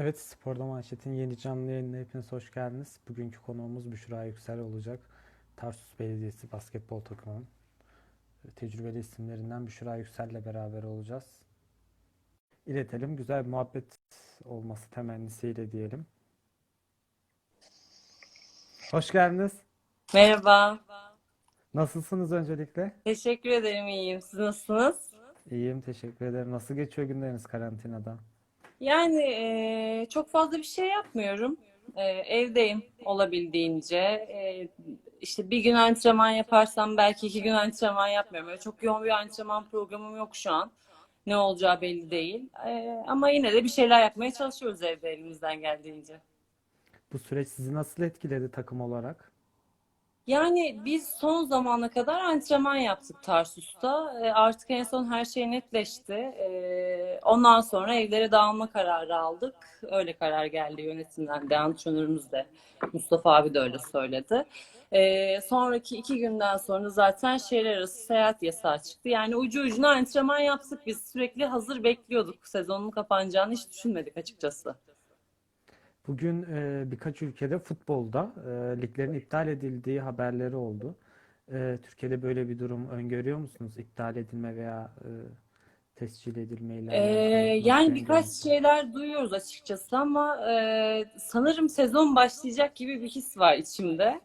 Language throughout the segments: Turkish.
Evet, Sporda Manşet'in yeni canlı yayınına hepiniz hoş geldiniz. Bugünkü konuğumuz Büşra Yüksel olacak. Tarsus Belediyesi basketbol takımının e, tecrübeli isimlerinden Büşra Yüksel'le beraber olacağız. İletelim, güzel bir muhabbet olması temennisiyle diyelim. Hoş geldiniz. Merhaba. Nasılsınız öncelikle? Teşekkür ederim iyiyim. Siz nasılsınız? İyiyim, teşekkür ederim. Nasıl geçiyor günleriniz karantinada? Yani eee, çok fazla bir şey yapmıyorum. Eee, evdeyim olabildiğince. Eee, işte bir gün antrenman yaparsam belki iki gün antrenman yapmıyorum. Öyle çok yoğun bir antrenman programım yok şu an. Ne olacağı belli değil. Eee, ama yine de bir şeyler yapmaya çalışıyoruz evde elimizden geldiğince. Bu süreç sizi nasıl etkiledi takım olarak? Yani biz son zamana kadar antrenman yaptık Tarsus'ta. E, artık en son her şey netleşti. E, ondan sonra evlere dağılma kararı aldık. Öyle karar geldi yönetimden de, antrenörümüz de. Mustafa abi de öyle söyledi. E, sonraki iki günden sonra zaten şehirler arası seyahat yasağı çıktı. Yani ucu ucuna antrenman yaptık biz. Sürekli hazır bekliyorduk. Sezonun kapanacağını hiç düşünmedik açıkçası. Bugün e, birkaç ülkede futbolda e, liglerin iptal edildiği haberleri oldu. E, Türkiye'de böyle bir durum öngörüyor musunuz? İptal edilme veya e, tescil edilme ile Ee, yani birkaç şeyler duyuyoruz açıkçası ama e, sanırım sezon başlayacak gibi bir his var içimde.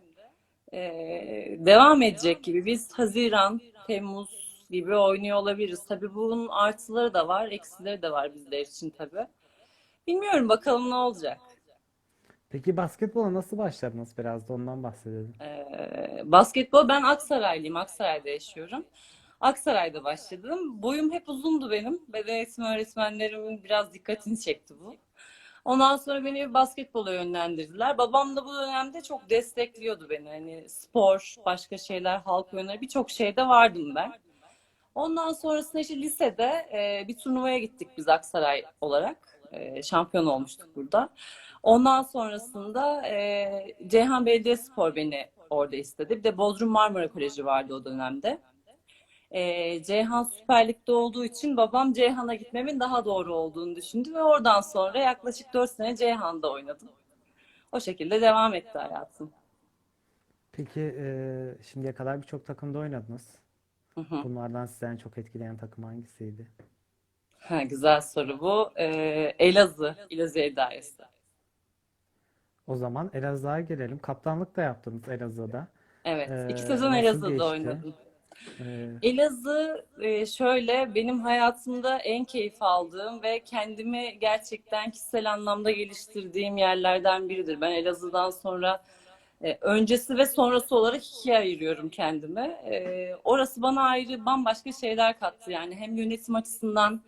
Ee, devam edecek gibi. Biz Haziran, Temmuz gibi oynuyor olabiliriz. Tabii bunun artıları da var, eksileri de var bizler için tabii. Bilmiyorum bakalım ne olacak. Peki basketbola nasıl başladınız? Biraz da ondan bahsedelim. Ee, basketbol ben Aksaraylıyım. Aksaray'da yaşıyorum. Aksaray'da başladım. Boyum hep uzundu benim. Beden eğitimi öğretmenlerimin biraz dikkatini çekti bu. Ondan sonra beni basketbola yönlendirdiler. Babam da bu dönemde çok destekliyordu beni. Hani spor, başka şeyler, halk oyunları birçok şeyde vardım ben. Ondan sonrasında işte lisede e, bir turnuvaya gittik biz Aksaray olarak. E, şampiyon olmuştuk burada. Ondan sonrasında e, Ceyhan Belediyespor beni orada istedi. Bir de Bodrum Marmara Koleji vardı o dönemde. E, Ceyhan Süper Lig'de olduğu için babam Ceyhan'a gitmemin daha doğru olduğunu düşündü ve oradan sonra yaklaşık 4 sene Ceyhan'da oynadım. O şekilde devam etti hayatım. Peki e, şimdiye kadar birçok takımda oynadınız. Hı hı. Bunlardan sizi en çok etkileyen takım hangisiydi? Ha, güzel soru bu. E, Elazığ, Elazığ Dairesi. O zaman Elazığ'a gelelim. Kaptanlık da yaptınız Elazığ'da. Evet, E, iki sezon nasıl Elazığ'da geçti? oynadım. E, Elazığ e, şöyle benim hayatımda en keyif aldığım ve kendimi gerçekten kişisel anlamda geliştirdiğim yerlerden biridir. Ben Elazığ'dan sonra e, öncesi ve sonrası olarak ikiye ayırıyorum kendimi. E, orası bana ayrı bambaşka şeyler kattı. Yani hem yönetim açısından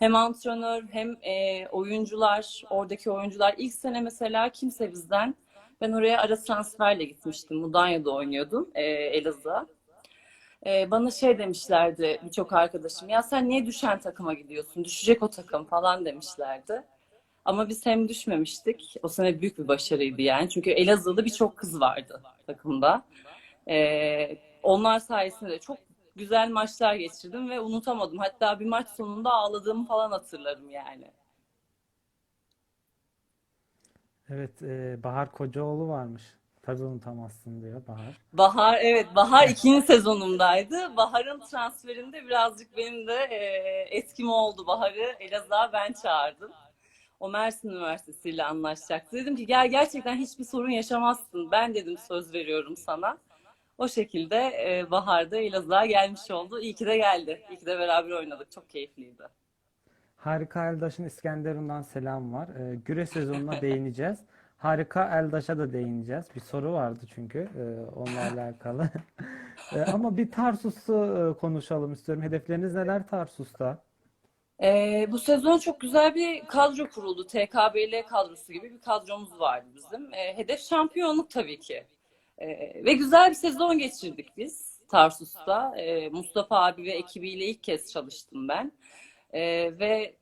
hem antrenör hem e, oyuncular, oradaki oyuncular. İlk sene mesela kimse bizden ben oraya ara transferle gitmiştim. Mudanya'da oynuyordum e, Elazığ'a. Ee, bana şey demişlerdi birçok arkadaşım. Ya sen niye düşen takıma gidiyorsun? Düşecek o takım falan demişlerdi. Ama biz hem düşmemiştik. O sene büyük bir başarıydı yani. Çünkü Elazığ'da birçok kız vardı takımda. Ee, onlar sayesinde de çok güzel maçlar geçirdim ve unutamadım. Hatta bir maç sonunda ağladığımı falan hatırlarım yani. evet, e, Bahar Kocaoğlu varmış. Tabii unutamazsın diyor Bahar. Bahar, evet Bahar ikinci sezonumdaydı. Bahar'ın transferinde birazcık benim de e, etkim oldu. Bahar'ı Elazığ'a ben çağırdım. O Mersin Üniversitesi ile anlaşacaktı. Dedim ki gel gerçekten hiçbir sorun yaşamazsın. Ben dedim söz veriyorum sana. O şekilde e, Bahar da Elazığ'a gelmiş oldu. İyi ki de geldi. İyi ki de beraber oynadık. Çok keyifliydi. Harika Eldaş'ın İskenderun'dan selam var. E, güre sezonuna değineceğiz. Harika Eldaş'a da değineceğiz. Bir soru vardı çünkü e, onunla alakalı. E, ama bir Tarsus'u e, konuşalım istiyorum. Hedefleriniz neler Tarsus'ta? Ee, bu sezon çok güzel bir kadro kuruldu. TKBL kadrosu gibi bir kadromuz vardı bizim. Ee, hedef şampiyonluk tabii ki. Ee, ve güzel bir sezon geçirdik biz Tarsus'ta. Ee, Mustafa abi ve ekibiyle ilk kez çalıştım ben. Ee, ve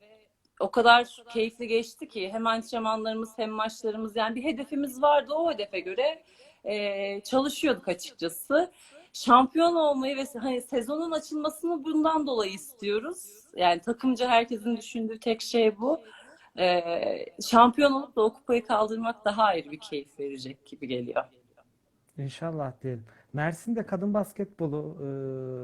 o kadar keyifli geçti ki hem antrenmanlarımız hem maçlarımız yani bir hedefimiz vardı. O hedefe göre e, çalışıyorduk açıkçası. Şampiyon olmayı ve hani sezonun açılmasını bundan dolayı istiyoruz. Yani takımca herkesin düşündüğü tek şey bu. Ee, şampiyon olup da o kupayı kaldırmak daha ayrı bir keyif verecek gibi geliyor. İnşallah diyelim. Mersin'de kadın basketbolu e,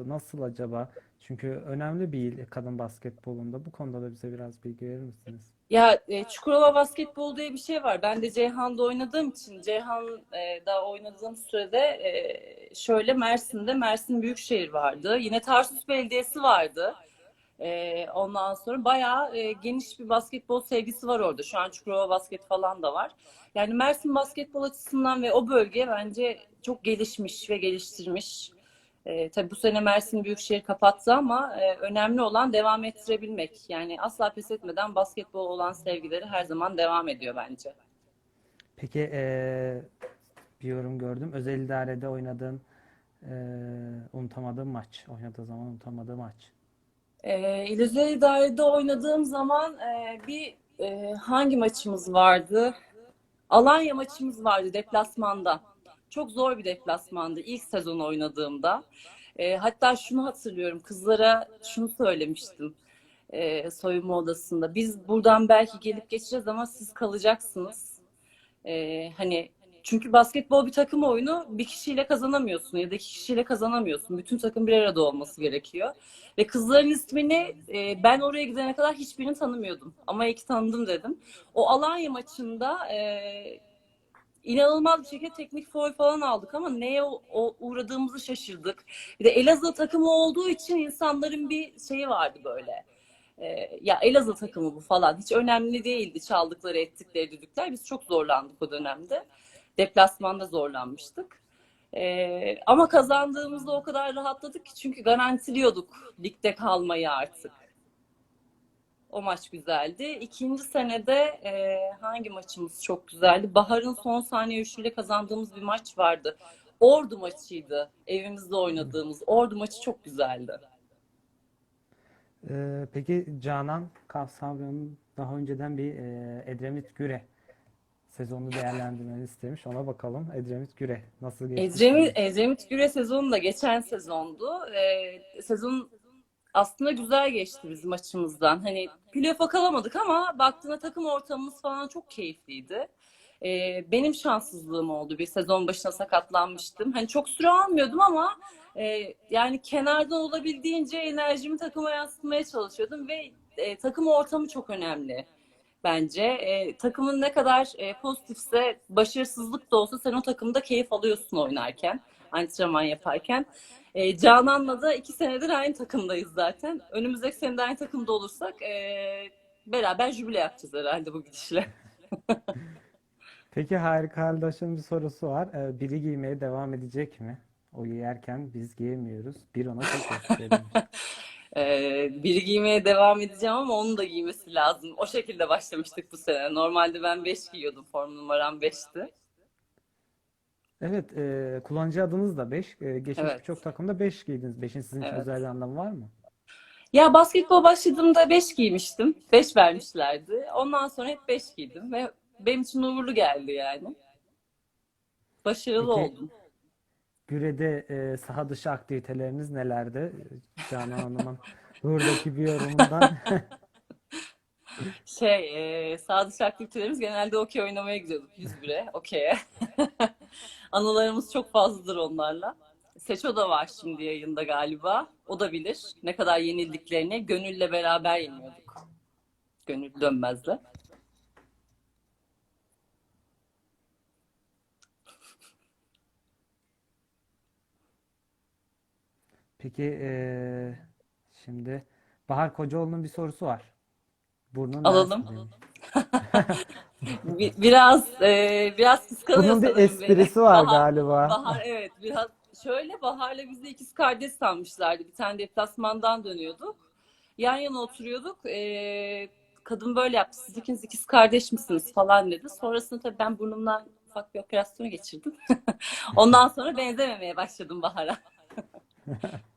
nasıl acaba? Çünkü önemli bir il kadın basketbolunda. Bu konuda da bize biraz bilgi verir misiniz? Ya e, Çukurova basketbol diye bir şey var. Ben de Ceyhan'da oynadığım için Ceyhan'da oynadığım sürede e, şöyle Mersin'de Mersin Büyükşehir vardı. Yine Tarsus Belediyesi vardı. E, ondan sonra bayağı e, geniş bir basketbol sevgisi var orada. Şu an Çukurova basket falan da var. Yani Mersin basketbol açısından ve o bölge bence çok gelişmiş ve geliştirmiş. E, tabii bu sene Mersin Büyükşehir kapattı ama e, önemli olan devam ettirebilmek. Yani asla pes etmeden basketbol olan sevgileri her zaman devam ediyor bence. Peki e, bir yorum gördüm. Özel idarede oynadığın e, unutamadığın maç. Oynadığı zaman unutamadığın maç. E, İlüzyon İdare'de oynadığım zaman e, bir e, hangi maçımız vardı? Alanya maçımız vardı deplasmanda. Çok zor bir deplasmandı ilk sezon oynadığımda. E, hatta şunu hatırlıyorum kızlara şunu söylemiştim e, soyunma odasında. Biz buradan belki gelip geçeceğiz ama siz kalacaksınız. E, hani çünkü basketbol bir takım oyunu bir kişiyle kazanamıyorsun ya da iki kişiyle kazanamıyorsun. Bütün takım bir arada olması gerekiyor. Ve kızların ismini e, ben oraya gidene kadar hiçbirini tanımıyordum. Ama iki tanıdım dedim. O Alanya maçında e, inanılmaz bir şekilde teknik foul falan aldık ama neye uğradığımızı şaşırdık. Bir de Elazığ takımı olduğu için insanların bir şeyi vardı böyle. Ee, ya Elazığ takımı bu falan. Hiç önemli değildi çaldıkları ettikleri düdükler. Biz çok zorlandık o dönemde. Deplasmanda zorlanmıştık. Ee, ama kazandığımızda o kadar rahatladık ki çünkü garantiliyorduk ligde kalmayı artık. O maç güzeldi. İkinci senede e, hangi maçımız çok güzeldi? Bahar'ın son saniye üçlüyle kazandığımız bir maç vardı. Ordu maçıydı. Evimizde oynadığımız. Ordu maçı çok güzeldi. E, peki Canan Kavsavyan'ın daha önceden bir e, Edremit Güre sezonunu değerlendirmeni istemiş. Ona bakalım. Edremit Güre nasıl geçti? Edremit, Edremit Güre sezonu da geçen sezondu. Ee, sezon aslında güzel geçti bizim açımızdan. Hani playoff'a kalamadık ama baktığında takım ortamımız falan çok keyifliydi. Ee, benim şanssızlığım oldu. Bir sezon başına sakatlanmıştım. Hani çok süre almıyordum ama e, yani kenardan olabildiğince enerjimi takıma yansıtmaya çalışıyordum ve e, takım ortamı çok önemli bence. E, takımın ne kadar e, pozitifse başarısızlık da olsa sen o takımda keyif alıyorsun oynarken, antrenman yaparken. E, Canan'la da iki senedir aynı takımdayız zaten. Önümüzdeki sene de aynı takımda olursak e, beraber jübile yapacağız herhalde bu gidişle. Peki Harika Haldaş'ın bir sorusu var. E, biri giymeye devam edecek mi? O giyerken biz giyemiyoruz. Bir ona çok demiş. Ee, biri giymeye devam edeceğim ama onun da giymesi lazım. O şekilde başlamıştık bu sene. Normalde ben 5 giyiyordum. Form numaram 5'ti. Evet, e, kullanıcı adınız da 5. geçmiş Evet. birçok takımda 5 giydiniz. 5'in sizin için Evet. özel bir anlamı var mı? Ya basketbol başladığımda 5 giymiştim. 5 vermişlerdi. Ondan sonra hep 5 giydim ve benim için uğurlu geldi yani. Başarılı Peki- oldum. Güre'de e, saha dışı aktiviteleriniz nelerde? Canan Hanım'ın buradaki bir yorumundan. Şey, e, sağ dışı aktivitelerimiz genelde okey oynamaya gidiyorduk 101'e, okey'e. Anılarımız çok fazladır onlarla. Seço da var şimdi yayında galiba. O da bilir ne kadar yenildiklerini. Gönül'le beraber yeniyorduk. Gönül Dönmez'le. Peki e, şimdi Bahar Kocaoğlu'nun bir sorusu var. Burnun Alalım. Bi- Biraz e, biraz kıskanıyor Bunun bir sanırım beni. esprisi var Bahar- galiba. Bahar evet biraz şöyle Bahar'la biz de ikiz kardeş sanmışlardı. Bir tane deplasmandan dönüyorduk. Yan yana oturuyorduk. Ee, kadın böyle yaptı. Siz ikiniz ikiz kardeş misiniz falan dedi. Sonrasında tabii ben burnumdan ufak bir operasyon geçirdim. Ondan sonra benzememeye başladım Bahar'a.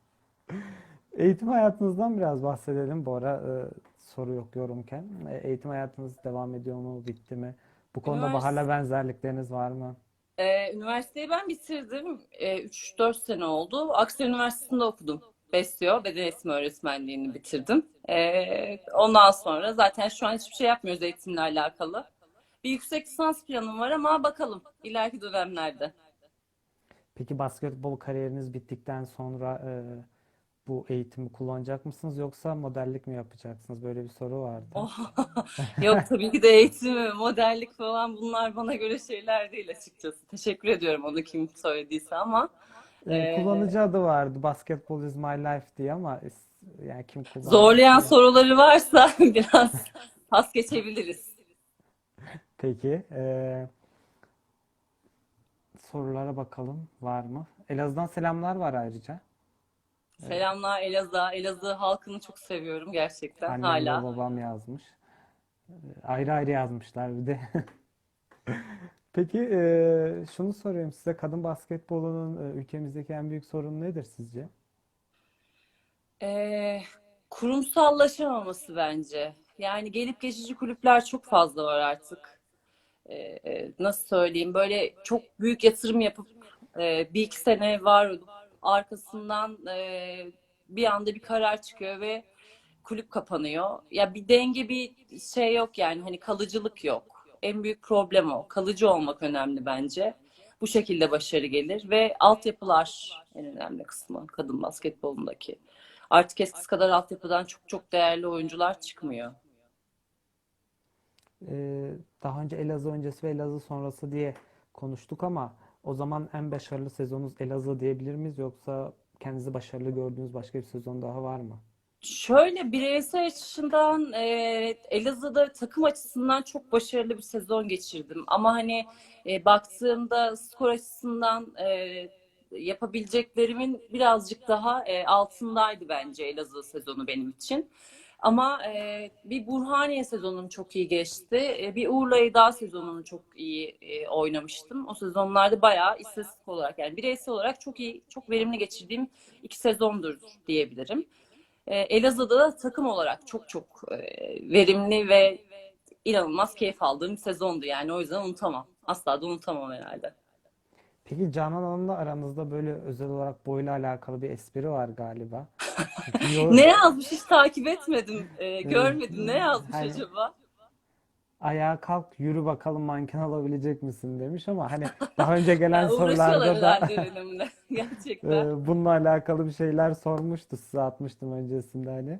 Eğitim hayatınızdan biraz bahsedelim. Bu ara e, soru yok yorumken. E, eğitim hayatınız devam ediyor mu? Bitti mi? Bu konuda Üniversite- Bahar'la benzerlikleriniz var mı? Ee, üniversiteyi ben bitirdim. Ee, 3-4 sene oldu. Aksaray Üniversitesi'nde okudum. Besyo beden eğitimi öğretmenliğini bitirdim. Ee, ondan sonra zaten şu an hiçbir şey yapmıyoruz eğitimle alakalı. Bir yüksek lisans planım var ama bakalım ileriki dönemlerde. Peki basketbol kariyeriniz bittikten sonra e, bu eğitimi kullanacak mısınız yoksa modellik mi yapacaksınız? Böyle bir soru vardı. Oh, Yok tabii ki de eğitim, modellik falan bunlar bana göre şeyler değil açıkçası. Teşekkür ediyorum onu kim söylediyse ama E, Ee, kullanıcı adı vardı. Basketball is my life diye ama yani kim kullanmak zorlayan soruları varsa biraz pas geçebiliriz. Peki. e, sorulara bakalım var mı? Elazığ'dan selamlar var ayrıca. Selamlar Elazığ. Elazığ halkını çok seviyorum gerçekten Annem hala. ve babam yazmış. E, Ayrı ayrı yazmışlar bir de. Peki e, şunu sorayım size. Kadın basketbolunun e, ülkemizdeki en büyük sorunu nedir sizce? Ee, kurumsallaşamaması bence. Yani gelip geçici kulüpler çok fazla var artık. Ee, nasıl söyleyeyim? Böyle çok büyük yatırım yapıp e, bir iki sene var arkasından e, bir anda bir karar çıkıyor ve kulüp kapanıyor. Ya bir denge bir şey yok yani hani kalıcılık yok. En büyük problem o. Kalıcı olmak önemli bence. Bu şekilde başarı gelir ve altyapılar en önemli kısmı kadın basketbolundaki. Artık eskisi kadar altyapıdan çok çok değerli oyuncular çıkmıyor. Ee, daha önce Elazığ öncesi ve Elazığ sonrası diye konuştuk ama o zaman en başarılı sezonunuz Elazığ diyebilir miyiz yoksa kendinizi başarılı gördüğünüz başka bir sezon daha var mı? Şöyle bireysel açısından e, Elazığ'da takım açısından çok başarılı bir sezon geçirdim. Ama hani e, baktığımda skor açısından e, yapabileceklerimin birazcık daha e, altındaydı bence Elazığ sezonu benim için. Ama e, bir Burhaniye sezonum çok iyi geçti. E, bir Urla Eda sezonunu çok iyi e, oynamıştım. O sezonlarda bayağı istatistik olarak yani bireysel olarak çok iyi, çok verimli geçirdiğim iki sezondur diyebilirim. E, Elazığ'da da takım olarak çok çok e, verimli ve inanılmaz keyif aldığım sezondu. Yani o yüzden unutamam. Asla da unutamam herhalde. Peki Canan Hanım'la aranızda böyle özel olarak boyla alakalı bir espri var galiba. Ne yazmış hiç takip etmedim, e, görmedim. Ne yazmış Hani- acaba? Ayağa kalk yürü bakalım manken alabilecek misin demiş ama hani daha önce gelen sorularda da. Gerçekten. Bununla alakalı bir şeyler sormuştu size atmıştım öncesinde hani.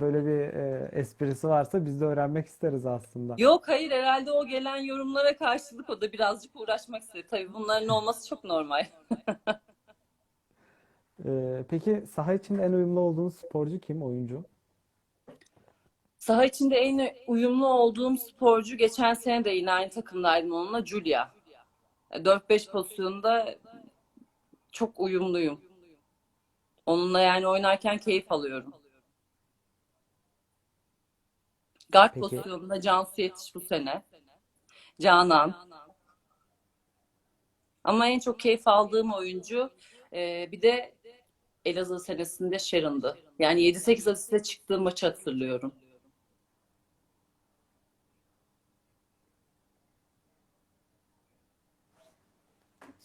Böyle bir esprisi varsa biz de öğrenmek isteriz aslında. Yok hayır herhalde o gelen yorumlara karşılık o da birazcık uğraşmak istedi. Tabii bunların olması çok normal. Peki saha içinde en uyumlu olduğunuz sporcu kim, oyuncu? Saha içinde en uyumlu olduğum sporcu geçen sene de yine aynı takımdaydım onunla Julia. 4-5 pozisyonda çok uyumluyum. Onunla yani oynarken keyif alıyorum. Guard Peki. pozisyonunda Cansu Yetiş bu sene. Canan. Ama en çok keyif aldığım oyuncu e, bir de Elazığ senesinde Sharon'dı. Yani 7-8 asiste çıktığı maçı hatırlıyorum.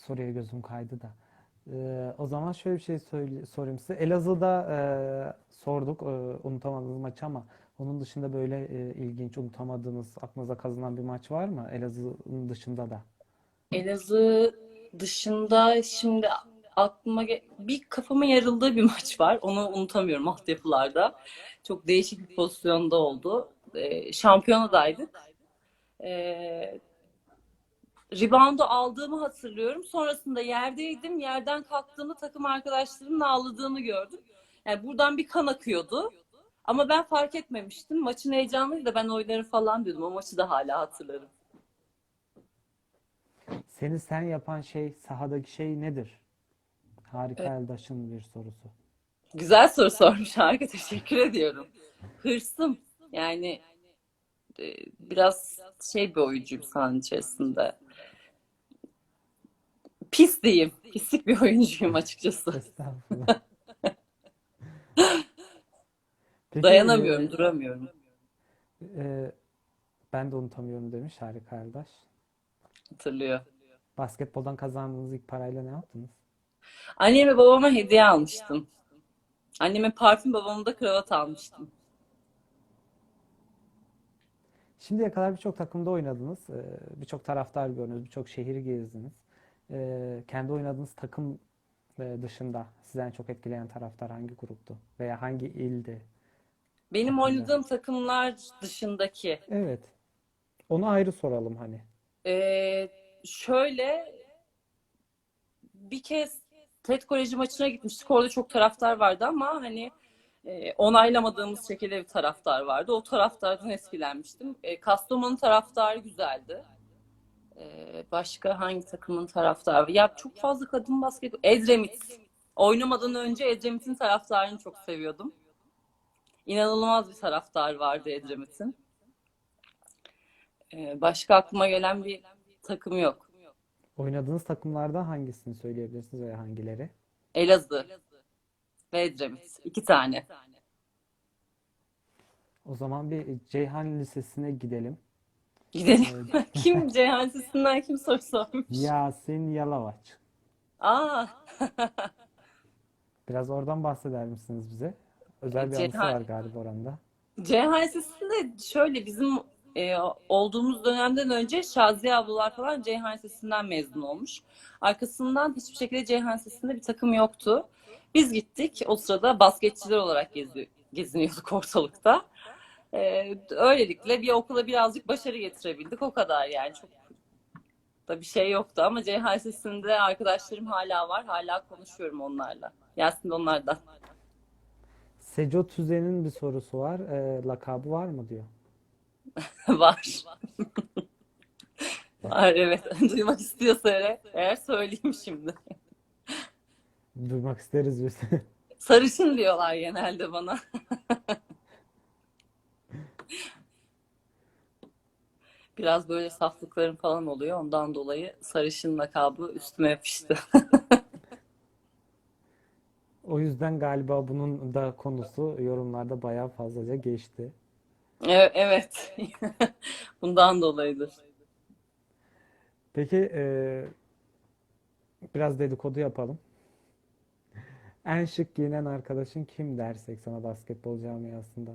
Soruya gözüm kaydı da. Ee, o zaman şöyle bir şey sorayım size. Elazığ'da e, sorduk e, unutamadığınız maçı ama onun dışında böyle e, ilginç, unutamadığınız, aklınıza kazınan bir maç var mı? Elazığ'ın dışında da. Elazığ dışında şimdi aklıma bir kafamın yarıldığı bir maç var. Onu unutamıyorum altyapılarda. Çok değişik bir pozisyonda oldu. Ee, şampiyonadaydık. Ee, reboundu aldığımı hatırlıyorum. Sonrasında yerdeydim. Yerden kalktığımda takım arkadaşlarımın ağladığını gördüm. Yani buradan bir kan akıyordu. Ama ben fark etmemiştim. Maçın heyecanıydı da ben oynarım falan diyordum. O maçı da hala hatırlarım. Seni sen yapan şey, sahadaki şey nedir? Harika Eldaş'ın bir sorusu. Güzel soru sormuş harika teşekkür ediyorum. Hırsım yani e, biraz şey bir oyuncuyum sahanın içerisinde. Pis diyeyim. Pislik bir oyuncuyum açıkçası. Estağfurullah. Peki, Dayanamıyorum, e, duramıyorum. e, ben de unutamıyorum demiş Harika Eldaş. Hatırlıyor. Basketboldan kazandığınız ilk parayla ne yaptınız? Anneme babama hediye almıştım. Anneme parfüm, babama da kravat almıştım. Şimdiye kadar birçok takımda oynadınız. Ee, Birçok taraftar gördünüz, birçok şehir gezdiniz. Ee, Kendi oynadığınız takım e, dışında sizi en çok etkileyen taraftar hangi gruptu? Veya hangi ildi? Benim Takımda. oynadığım takımlar dışındaki. Evet. Onu ayrı soralım hani. Ee, şöyle bir kez TED Koleji maçına gitmiştik. Orada çok taraftar vardı ama hani e, onaylamadığımız şekilde bir taraftar vardı. O taraftardan etkilenmiştim. E, Kastamonu taraftarı güzeldi. E, başka hangi takımın taraftarı? Ya çok fazla kadın basket. Edremit. Oynamadan önce Edremit'in taraftarını çok seviyordum. İnanılmaz bir taraftar vardı Edremit'in. E, başka aklıma gelen bir takım yok. Oynadığınız takımlardan hangisini söyleyebilirsiniz veya hangileri? Elazığ ve Edremit. İki tane. O zaman bir Ceyhan Lisesi'ne gidelim. Gidelim. Kim Ceyhan Sesi'nden kim soru sormuş? Yasin Yalavaç. Aa, Biraz oradan bahseder misiniz bize? Özel bir anısı Ceyhan- var galiba oranda. Ceyhan Sesi'nde şöyle bizim e, olduğumuz dönemden önce Şaziye ablalar falan Ceyhan Sesi'nden mezun olmuş. Arkasından hiçbir şekilde Ceyhan Sesi'nde bir takım yoktu. Biz gittik. O sırada basketçiler olarak gezi, geziniyorduk ortalıkta. E, öylelikle bir okula birazcık başarı getirebildik. O kadar yani. Çok da bir şey yoktu ama Ceyhan Sesi'nde arkadaşlarım hala var. Hala konuşuyorum onlarla. Yasin de onlardan. Seco Tüzen'in bir sorusu var. Ee, lakabı var mı diyor. Var. Var evet. Duymak istiyorsa eğer, eğer söyleyeyim şimdi. Duymak isteriz biz. Sarışın diyorlar genelde bana. Biraz böyle saflıklarım falan oluyor. Ondan dolayı sarışın lakabı üstüme yapıştı. O yüzden galiba bunun da konusu yorumlarda bayağı fazlaca geçti. Evet. evet. Bundan dolayıdır. Peki e, biraz dedikodu yapalım. En şık giyinen arkadaşın kim dersek sana basketbol camiasında?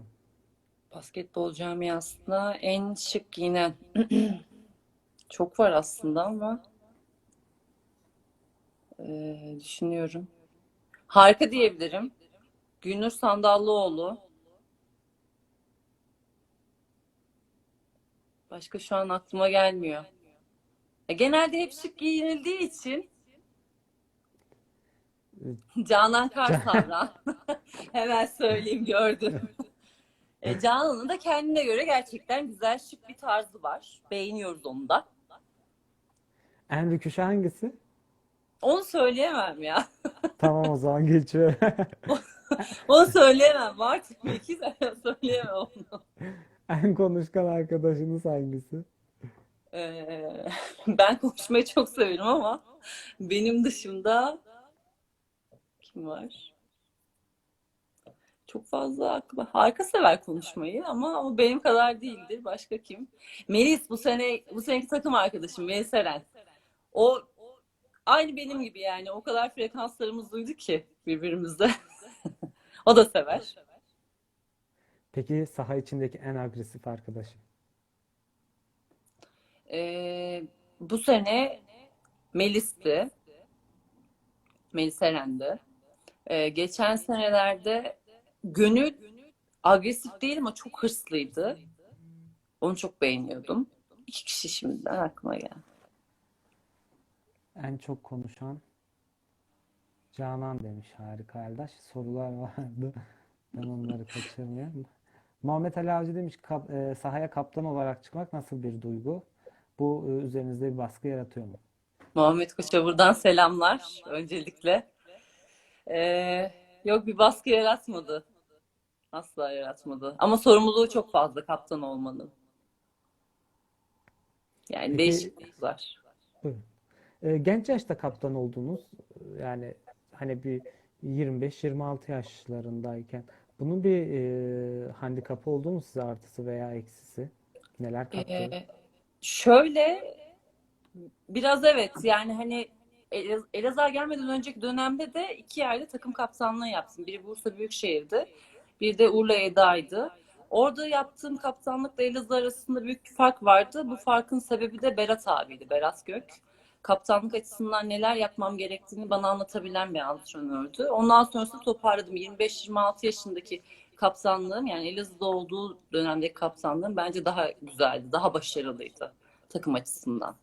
Basketbol camiasında en şık giyinen çok var aslında ama eee, düşünüyorum. Harika diyebilirim. Gülnur Sandallıoğlu. Başka şu an aklıma gelmiyor. E, genelde hep şık giyinildiği için Canan Karsavran. Hemen söyleyeyim gördüm. E, Canan'ın da kendine göre gerçekten güzel şık bir tarzı var. Beğeniyoruz onu da. En rüküşü hangisi? Onu söyleyemem ya. Tamam o zaman geçiyor. Onu söyleyemem. Artık bir iki söyleyemem onu. En konuşkan arkadaşınız hangisi? Ee, ben konuşmayı çok severim ama benim dışımda kim var? Çok fazla aklıma. Harika sever konuşmayı ama o benim kadar değildir. Başka kim? Melis bu sene bu seneki takım arkadaşım Melis Eren. O aynı benim gibi yani. O kadar frekanslarımız duydu ki birbirimizde. O da sever. Peki saha içindeki en agresif arkadaşım? Ee, bu sene Melis'ti. Melis Eren'di. Ee, geçen senelerde Gönül agresif değil ama çok hırslıydı. Onu çok beğeniyordum. İki kişi şimdiden aklıma geldi. En çok konuşan Canan demiş harika Eldaş. Sorular vardı. Ben onları kaçırmayayım. Muhammed Ali Avcı demiş "Kap- e, sahaya kaptan olarak çıkmak nasıl bir duygu? Bu e, üzerinizde bir baskı yaratıyor mu? Muhammed Koç'a buradan selamlar öncelikle. Ee, yok bir baskı yaratmadı. Asla yaratmadı. Ama sorumluluğu çok fazla kaptan olmanın. Yani Peki- değişiklikler. Buyurun. E, genç yaşta kaptan oldunuz. Yani hani bir 25-26 yaşlarındayken bunun bir e, handikapı oldu mu size artısı veya eksisi? Neler kattı? Ee, şöyle biraz evet yani hani Elaz- Elazığ'a gelmeden önceki dönemde de iki yerde takım kaptanlığı yaptım. Biri Bursa Büyükşehir'di. Bir de Urla Eda'ydı. Orada yaptığım kaptanlıkla Elazığ arasında büyük bir fark vardı. Bu farkın sebebi de Berat abiydi, Berat Gök. Kaptanlık açısından neler yapmam gerektiğini bana anlatabilen bir antrenördü. Ondan sonrasında toparladım. 25-26 yaşındaki kaptanlığım yani Elazığ'da olduğu dönemdeki kaptanlığım bence daha güzeldi, daha başarılıydı takım açısından.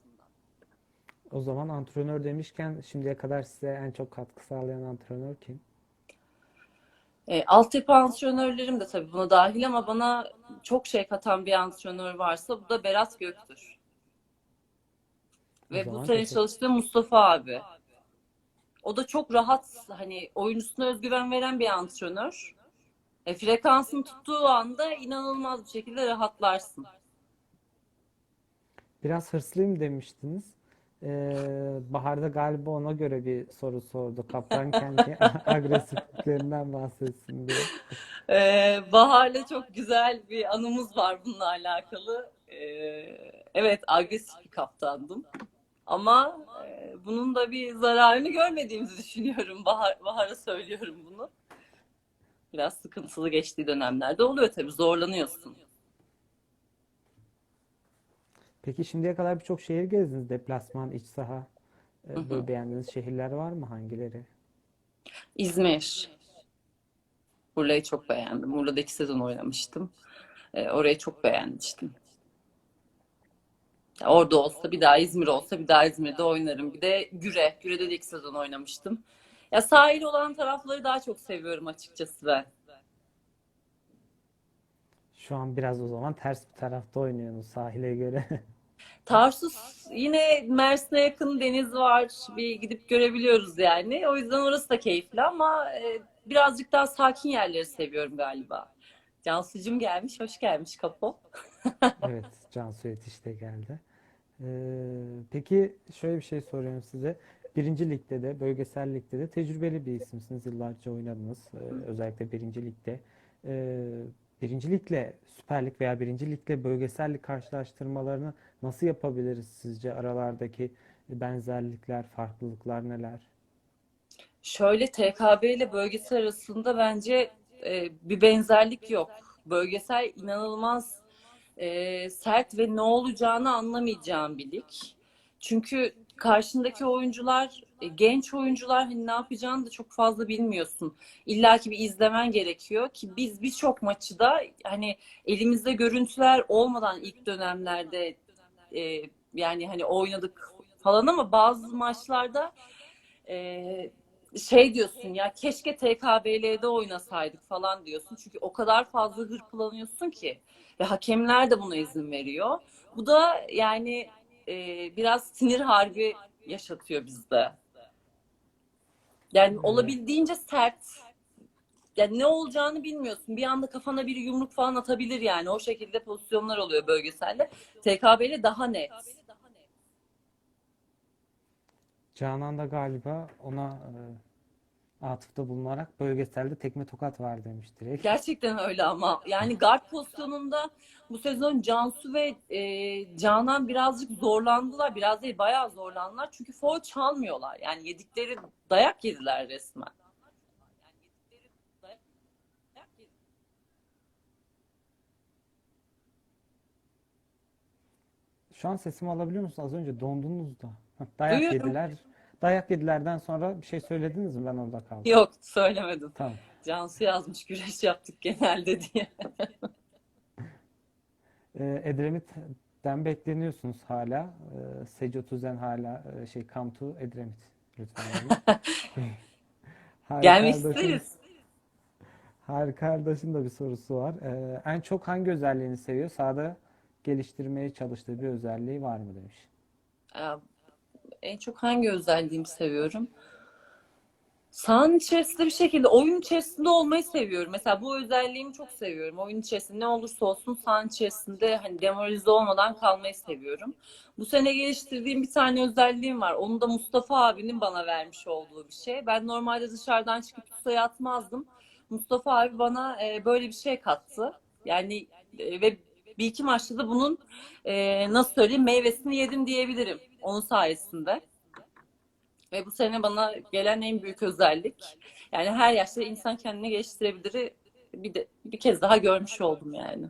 O zaman antrenör demişken şimdiye kadar size en çok katkı sağlayan antrenör kim? E, altyapı antrenörlerim de tabii buna dahil ama bana çok şey katan bir antrenör varsa bu da Berat Gök'tür. O Ve bu sene çalıştığım Mustafa abi. O da çok rahat hani oyuncusuna özgüven veren bir antrenör. E, frekansını tuttuğu anda inanılmaz bir şekilde rahatlarsın. Biraz hırslıyım demiştiniz. Ee, Bahar'da galiba ona göre bir soru sordu. Kaptan kendi agresifliklerinden bahsetsin diye. Ee, Bahar'la çok güzel bir anımız var bununla alakalı. Ee, evet agresif bir kaptandım. Ama e, bunun da bir zararını görmediğimizi düşünüyorum. Bahar, Bahar'a söylüyorum bunu. Biraz sıkıntılı geçtiği dönemlerde oluyor tabii zorlanıyorsun. Peki şimdiye kadar birçok şehir gezdiniz. Deplasman, iç saha. Hı hı. Böyle beğendiğiniz şehirler var mı? Hangileri? İzmir. Urla'yı çok beğendim. Urla'da iki sezon oynamıştım. Ee, orayı çok beğenmiştim. Orada olsa bir daha İzmir olsa bir daha İzmir'de oynarım. Bir de Güre. Güre'de de iki sezon oynamıştım. Ya sahil olan tarafları daha çok seviyorum açıkçası ben. Şu an biraz o zaman ters bir tarafta oynuyorsunuz sahile göre. Tarsus yine Mersin'e yakın deniz var. Bir gidip görebiliyoruz yani. O yüzden orası da keyifli ama e, birazcık daha sakin yerleri seviyorum galiba. Cansu'cum gelmiş, hoş gelmiş Kapo. Evet, Cansu Yetiş de geldi. Ee, peki şöyle bir şey soruyorum size. Birinci ligde de, bölgesel ligde de tecrübeli bir isimsiniz. Yıllarca oynadınız. Ee, özellikle birinci ligde. Ee, birinci ligle Süper Lig veya birinci ligle bölgesel lig karşılaştırmalarını nasıl yapabiliriz sizce? Aralardaki benzerlikler, farklılıklar neler? Şöyle TKB ile bölgesel arasında bence e, bir benzerlik yok. Bölgesel inanılmaz e, sert ve ne olacağını anlamayacağım bir lig. Çünkü karşındaki oyuncular e, genç oyuncular hani ne yapacağını da çok fazla bilmiyorsun. İlla ki bir izlemen gerekiyor ki biz birçok maçı da hani elimizde görüntüler olmadan ilk dönemlerde e, yani hani oynadık falan ama bazı maçlarda e, şey diyorsun ya keşke TKB'de oynasaydık falan diyorsun. Çünkü o kadar fazla hırpalanıyorsun ki ve hakemler de buna izin veriyor. Bu da yani e, biraz sinir harbi yaşatıyor bizde. Yani Evet. olabildiğince sert. Yani ne olacağını bilmiyorsun. Bir anda kafana bir yumruk falan atabilir yani. O şekilde pozisyonlar oluyor bölgeselde. TKB'li daha net. Canan da galiba ona e, atıfta bulunarak bölgeselde tekme tokat var demiş direkt. Gerçekten öyle ama yani guard pozisyonunda bu sezon Cansu ve e, Canan birazcık zorlandılar. Biraz değil bayağı zorlandılar. Çünkü foul çalmıyorlar. Yani yedikleri dayak yediler resmen. Şu an sesimi alabiliyor musunuz? Az önce dondunuz da. Dayak Duyuyorum. yediler. Dayak yedilerden sonra bir şey söylediniz mi? Ben orada kaldım. Yok söylemedim. Tamam. Cansu yazmış güreş yaptık genelde diye. Ee, Edremit'ten bekleniyorsunuz hala. Ee, Seco Tüzen hala e, şey Come to Edremit. Lütfen. Gelmek isteriz. Harika Ardaş'ın da bir sorusu var. Ee, en çok hangi özelliğini seviyor? Sahada geliştirmeye çalıştığı bir özelliği var mı demiş. En çok hangi özelliğimi seviyorum? Sahanın içerisinde bir şekilde oyun içerisinde olmayı seviyorum. Mesela bu özelliğimi çok seviyorum. Oyun içerisinde ne olursa olsun sahanın içerisinde hani demoralize olmadan kalmayı seviyorum. Bu sene geliştirdiğim bir tane özelliğim var. Onu da Mustafa abinin bana vermiş olduğu bir şey. Ben normalde dışarıdan çıkıp sayı atmazdım. Mustafa abi bana e, böyle bir şey kattı. Yani e, ve bir iki maçta da bunun e, nasıl söyleyeyim meyvesini yedim diyebilirim onun sayesinde. Ve bu sene bana gelen en büyük özellik. Yani her yaşta insan kendini geliştirebilir. Bir de bir kez daha görmüş oldum yani.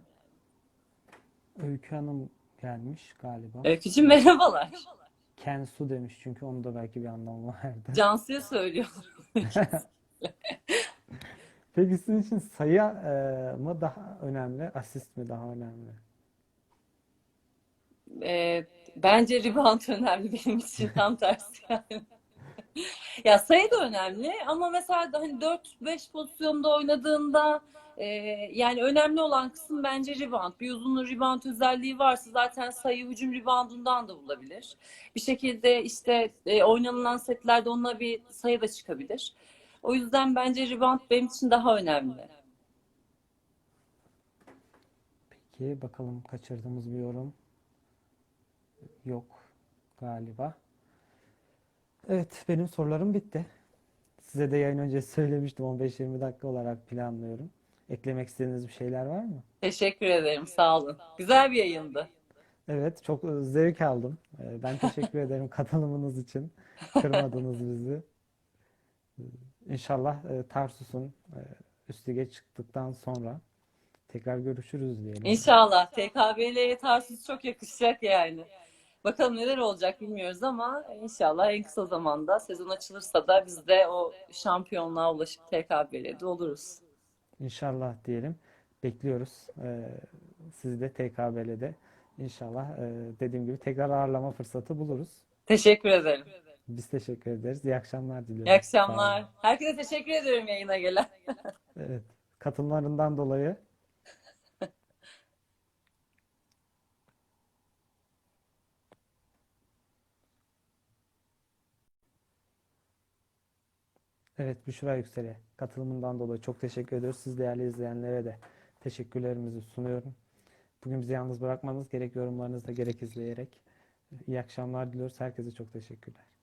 Öykü Hanım gelmiş galiba. Öykücüğüm merhabalar. Kensu demiş çünkü onun da belki bir anlamı vardı. Cansu'ya söylüyorum. Peki sizin için sayı e, mı daha önemli, asist mi daha önemli? Ee, bence rebound önemli benim için tam tersi yani. Ya sayı da önemli ama mesela hani 4-5 pozisyonda oynadığında e, yani önemli olan kısım bence rebound. Bir uzunluğu rebound özelliği varsa zaten sayı hücum reboundundan da bulabilir. Bir şekilde işte e, oynanılan setlerde onunla bir sayı da çıkabilir. O yüzden bence rebound benim için daha önemli. Peki bakalım kaçırdığımız bir yorum yok galiba. Evet benim sorularım bitti. Size de yayın öncesi söylemiştim 15-20 dakika olarak planlıyorum. Eklemek istediğiniz bir şeyler var mı? Teşekkür ederim. Sağ olun. Güzel bir yayındı. Evet çok e, zevk aldım. E, Ben teşekkür ederim katılımınız için. Kırmadınız bizi. E, İnşallah e, Tarsus'un e, üst lige çıktıktan sonra tekrar görüşürüz diyelim. İnşallah TKB'liye Tarsus çok yakışacak yani. Bakalım neler olacak bilmiyoruz ama inşallah en kısa zamanda sezon açılırsa da biz de o şampiyonluğa ulaşıp TKB'liye oluruz. İnşallah diyelim. Bekliyoruz. E, Sizi de TKB'de İnşallah e, dediğim gibi tekrar ağırlama fırsatı buluruz. Teşekkür ederim. Biz teşekkür ederiz. İyi akşamlar diliyorum. İyi akşamlar. Herkese teşekkür ediyorum yayına gelen. Evet. Katılımlarından dolayı Evet Büşra Yüksel'e katılımından dolayı çok teşekkür ediyoruz. Siz değerli izleyenlere de teşekkürlerimizi sunuyorum. Bugün bizi yalnız bırakmanız gerek yorumlarınızla gerek izleyerek. İyi akşamlar diliyoruz. Herkese çok teşekkürler.